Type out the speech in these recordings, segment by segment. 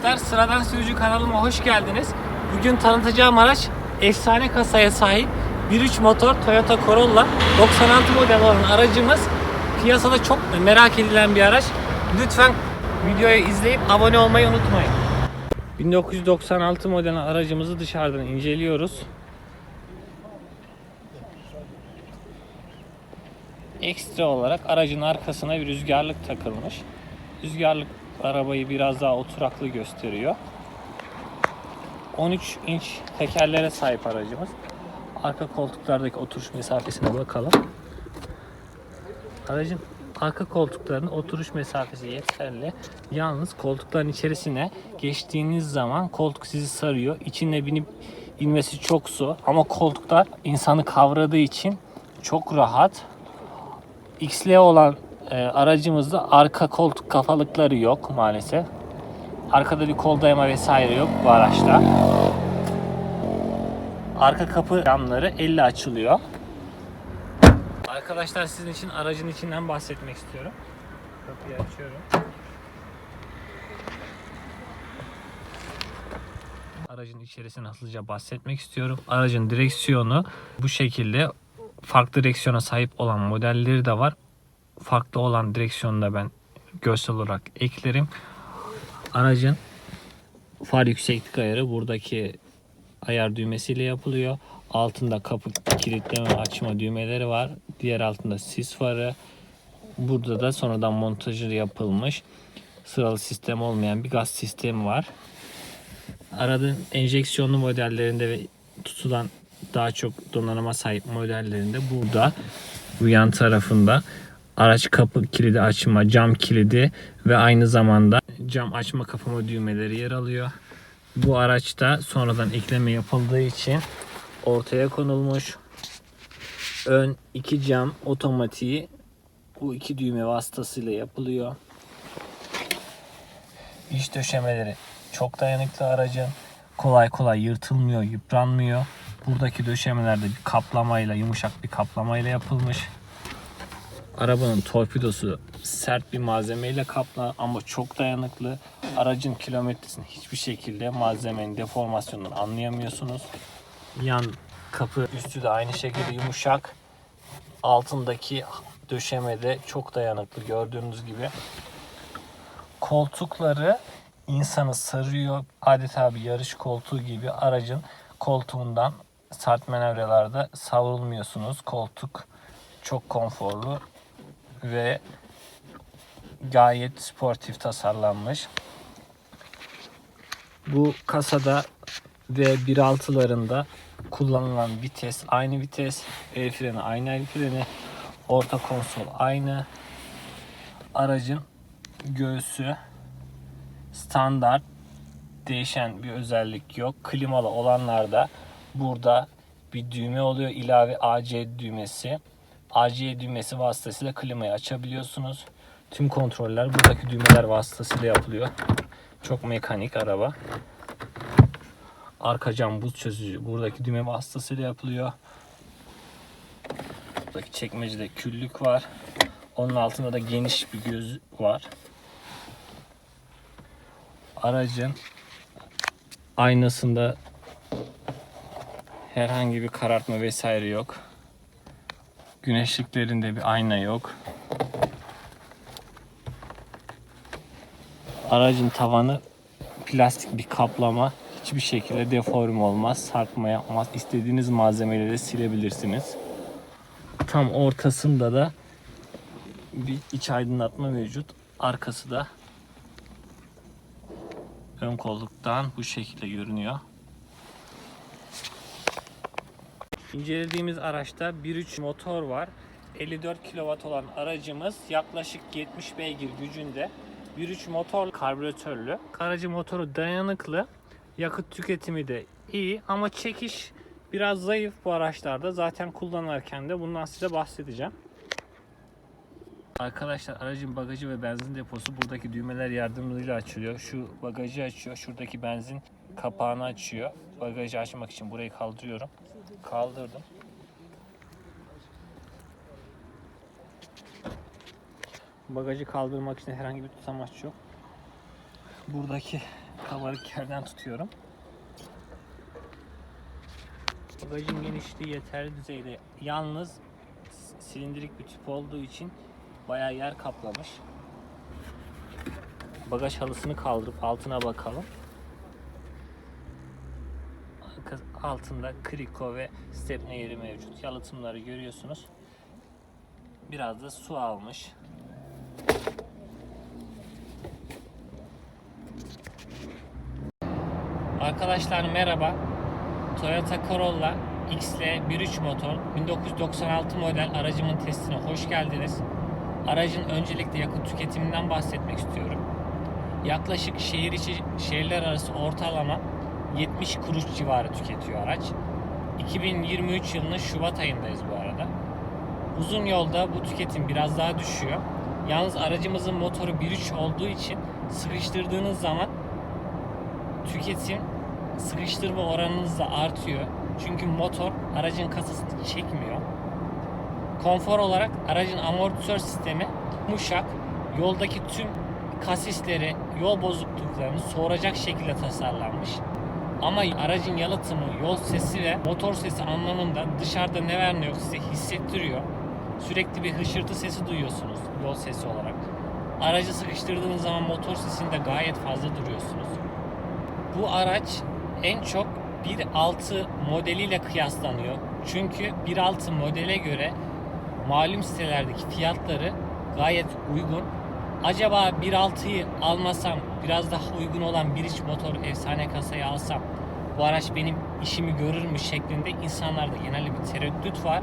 Arkadaşlar sıradan sürücü kanalıma hoş geldiniz. Bugün tanıtacağım araç efsane kasaya sahip 1.3 motor Toyota Corolla 96 model olan aracımız piyasada çok merak edilen bir araç. Lütfen videoyu izleyip abone olmayı unutmayın. 1996 model aracımızı dışarıdan inceliyoruz. Ekstra olarak aracın arkasına bir rüzgarlık takılmış. Rüzgarlık arabayı biraz daha oturaklı gösteriyor. 13 inç tekerlere sahip aracımız. Arka koltuklardaki oturuş mesafesine bakalım. Aracın arka koltuklarının oturuş mesafesi yeterli. Yalnız koltukların içerisine geçtiğiniz zaman koltuk sizi sarıyor. İçine binip inmesi çok zor ama koltuklar insanı kavradığı için çok rahat. XL olan e, aracımızda arka koltuk kafalıkları yok maalesef. Arkada bir kol dayama vesaire yok bu araçta. Arka kapı camları elle açılıyor. Arkadaşlar sizin için aracın içinden bahsetmek istiyorum. Kapıyı açıyorum. Aracın içerisini hızlıca bahsetmek istiyorum. Aracın direksiyonu bu şekilde farklı direksiyona sahip olan modelleri de var. Farklı olan direksiyonu da ben görsel olarak eklerim. Aracın far yükseklik ayarı buradaki ayar düğmesiyle yapılıyor. Altında kapı kilitleme açma düğmeleri var. Diğer altında sis farı. Burada da sonradan montajı yapılmış sıralı sistem olmayan bir gaz sistemi var. Aradığın enjeksiyonlu modellerinde ve tutulan daha çok donanıma sahip modellerinde burada bu yan tarafında araç kapı kilidi açma, cam kilidi ve aynı zamanda cam açma kapama düğmeleri yer alıyor. Bu araçta sonradan ekleme yapıldığı için ortaya konulmuş. Ön iki cam otomatiği bu iki düğme vasıtasıyla yapılıyor. İç döşemeleri çok dayanıklı aracın. Kolay kolay yırtılmıyor, yıpranmıyor. Buradaki döşemelerde bir kaplamayla, yumuşak bir kaplamayla yapılmış. Arabanın torpidosu sert bir malzemeyle kaplı ama çok dayanıklı. Aracın kilometresini hiçbir şekilde malzemenin deformasyonundan anlayamıyorsunuz. Yan kapı üstü de aynı şekilde yumuşak. Altındaki döşemede çok dayanıklı gördüğünüz gibi. Koltukları insanı sarıyor. Adeta bir yarış koltuğu gibi aracın koltuğundan sert manevralarda savrulmuyorsunuz. Koltuk çok konforlu ve gayet sportif tasarlanmış. Bu kasada ve 1.6'larında kullanılan vites aynı vites, el freni aynı el freni, orta konsol aynı. Aracın göğsü standart değişen bir özellik yok. Klimalı olanlarda burada bir düğme oluyor. ilave AC düğmesi. AC düğmesi vasıtasıyla klimayı açabiliyorsunuz. Tüm kontroller buradaki düğmeler vasıtasıyla yapılıyor. Çok mekanik araba. Arka cam buz çözücü buradaki düğme vasıtasıyla yapılıyor. Buradaki çekmecede küllük var. Onun altında da geniş bir göz var. Aracın aynasında herhangi bir karartma vesaire yok. Güneşliklerinde bir ayna yok. Aracın tavanı plastik bir kaplama. Hiçbir şekilde deform olmaz, sarkma yapmaz. İstediğiniz malzemeleri silebilirsiniz. Tam ortasında da bir iç aydınlatma mevcut. Arkası da ön kolluktan bu şekilde görünüyor. İncelediğimiz araçta 1.3 motor var. 54 kW olan aracımız yaklaşık 70 beygir gücünde. 1.3 motor karbüratörlü. Aracı motoru dayanıklı. Yakıt tüketimi de iyi ama çekiş biraz zayıf bu araçlarda. Zaten kullanırken de bundan size bahsedeceğim. Arkadaşlar aracın bagajı ve benzin deposu buradaki düğmeler yardımıyla açılıyor. Şu bagajı açıyor. Şuradaki benzin kapağını açıyor. Bagajı açmak için burayı kaldırıyorum. Kaldırdım. Bagajı kaldırmak için herhangi bir tutamaç yok. Buradaki kabarık yerden tutuyorum. Bagajın genişliği yeterli düzeyde. Yalnız silindirik bir tüp olduğu için bayağı yer kaplamış. Bagaj halısını kaldırıp altına bakalım. Altında kriko ve stepne yeri mevcut. Yalıtımları görüyorsunuz. Biraz da su almış. Arkadaşlar merhaba. Toyota Corolla XL 1.3 motor 1996 model aracımın testine hoş geldiniz. Aracın öncelikle yakıt tüketiminden bahsetmek istiyorum. Yaklaşık şehir içi şehirler arası ortalama 70 kuruş civarı tüketiyor araç. 2023 yılının Şubat ayındayız bu arada. Uzun yolda bu tüketim biraz daha düşüyor. Yalnız aracımızın motoru 1.3 olduğu için sıkıştırdığınız zaman tüketim sıkıştırma oranınız da artıyor. Çünkü motor aracın kasasını çekmiyor. Konfor olarak aracın amortisör sistemi yumuşak, yoldaki tüm kasisleri, yol bozukluklarını soğuracak şekilde tasarlanmış. Ama aracın yalıtımı, yol sesi ve motor sesi anlamında dışarıda ne var ne yok size hissettiriyor. Sürekli bir hışırtı sesi duyuyorsunuz yol sesi olarak. Aracı sıkıştırdığınız zaman motor sesinde gayet fazla duruyorsunuz. Bu araç en çok 1.6 modeliyle kıyaslanıyor. Çünkü 1.6 modele göre malum sitelerdeki fiyatları gayet uygun. Acaba 1.6'yı almasam biraz daha uygun olan bir iç motor efsane kasayı alsam bu araç benim işimi görür mü şeklinde insanlarda genelde bir tereddüt var.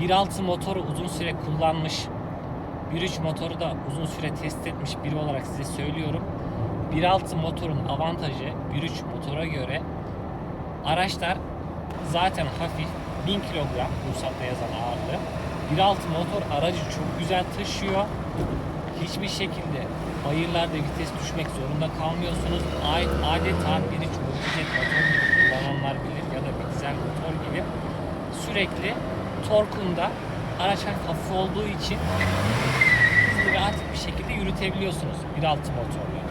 1.6 motoru uzun süre kullanmış 1.3 motoru da uzun süre test etmiş biri olarak size söylüyorum. 1.6 motorun avantajı 1.3 motora göre araçlar zaten hafif 1000 kilogram ruhsatta yazan ağırlığı. 1.6 motor aracı çok güzel taşıyor. Hiçbir şekilde bayırlarda vites düşmek zorunda kalmıyorsunuz. Adeta bir motosiklet motor gibi kullananlar bilir ya da bir dizel motor gibi sürekli torkunda araç hafif olduğu için hızlı ve aktif bir şekilde yürütebiliyorsunuz 1.6 motorla.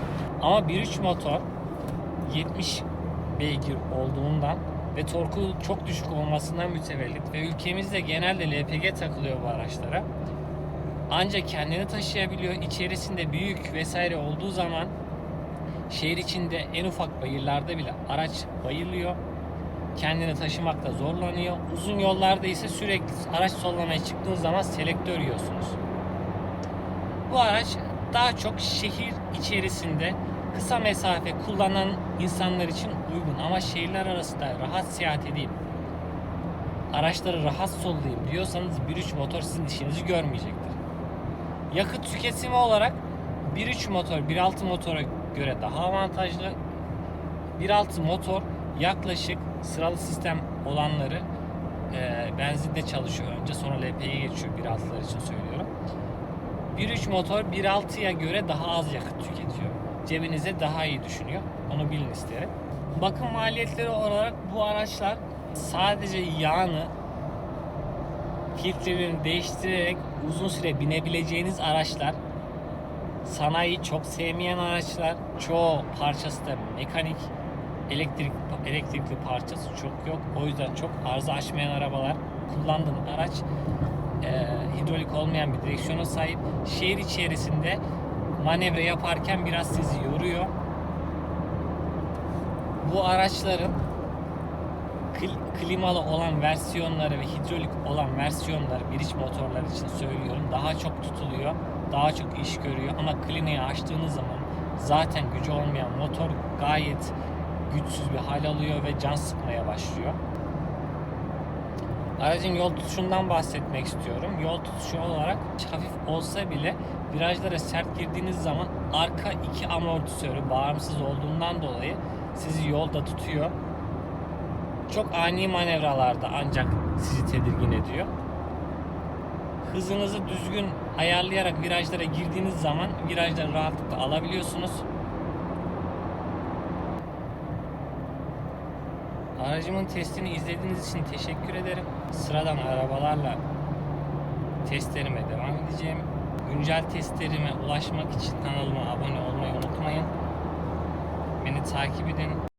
Ama 1.3 motor 70 beygir olduğundan ve torku çok düşük olmasından mütevellit ve ülkemizde genelde LPG takılıyor bu araçlara. Ancak kendini taşıyabiliyor. İçerisinde büyük vesaire olduğu zaman şehir içinde en ufak bayırlarda bile araç bayılıyor. Kendini taşımakta zorlanıyor. Uzun yollarda ise sürekli araç sollamaya çıktığınız zaman selektör yiyorsunuz. Bu araç daha çok şehir içerisinde kısa mesafe kullanan insanlar için uygun ama şehirler arasında rahat seyahat edeyim, araçları rahat sollayayım diyorsanız 1.3 motor sizin işinizi görmeyecektir. Yakıt tüketimi olarak 1.3 motor 1.6 motora göre daha avantajlı. 1.6 motor yaklaşık sıralı sistem olanları e, benzinde çalışıyor önce sonra LPG'ye geçiyor 1.6'lar için söylüyorum. 1.3 motor 1.6'ya göre daha az yakıt tüketiyor. Cebinize daha iyi düşünüyor. Onu bilin isterim. Bakım maliyetleri olarak bu araçlar sadece yağını filtrelerini değiştirerek uzun süre binebileceğiniz araçlar. Sanayi çok sevmeyen araçlar. Çoğu parçası da mekanik. Elektrik elektrikli parçası çok yok. O yüzden çok arıza açmayan arabalar kullandığım araç e, hidrolik olmayan bir direksiyona sahip. Şehir içerisinde manevra yaparken biraz sizi yoruyor. Bu araçların klimalı olan versiyonları ve hidrolik olan versiyonları bir iç motorlar için söylüyorum daha çok tutuluyor, daha çok iş görüyor ama klimayı açtığınız zaman zaten gücü olmayan motor gayet güçsüz bir hal alıyor ve can sıkmaya başlıyor. Aracın yol tutuşundan bahsetmek istiyorum. Yol tutuşu olarak hafif olsa bile virajlara sert girdiğiniz zaman arka iki amortisörü bağımsız olduğundan dolayı sizi yolda tutuyor. Çok ani manevralarda ancak sizi tedirgin ediyor. Hızınızı düzgün ayarlayarak virajlara girdiğiniz zaman virajları rahatlıkla alabiliyorsunuz. Aracımın testini izlediğiniz için teşekkür ederim. Sıradan arabalarla testlerime devam edeceğim. Güncel testlerime ulaşmak için kanalıma abone olmayı unutmayın. takip edin.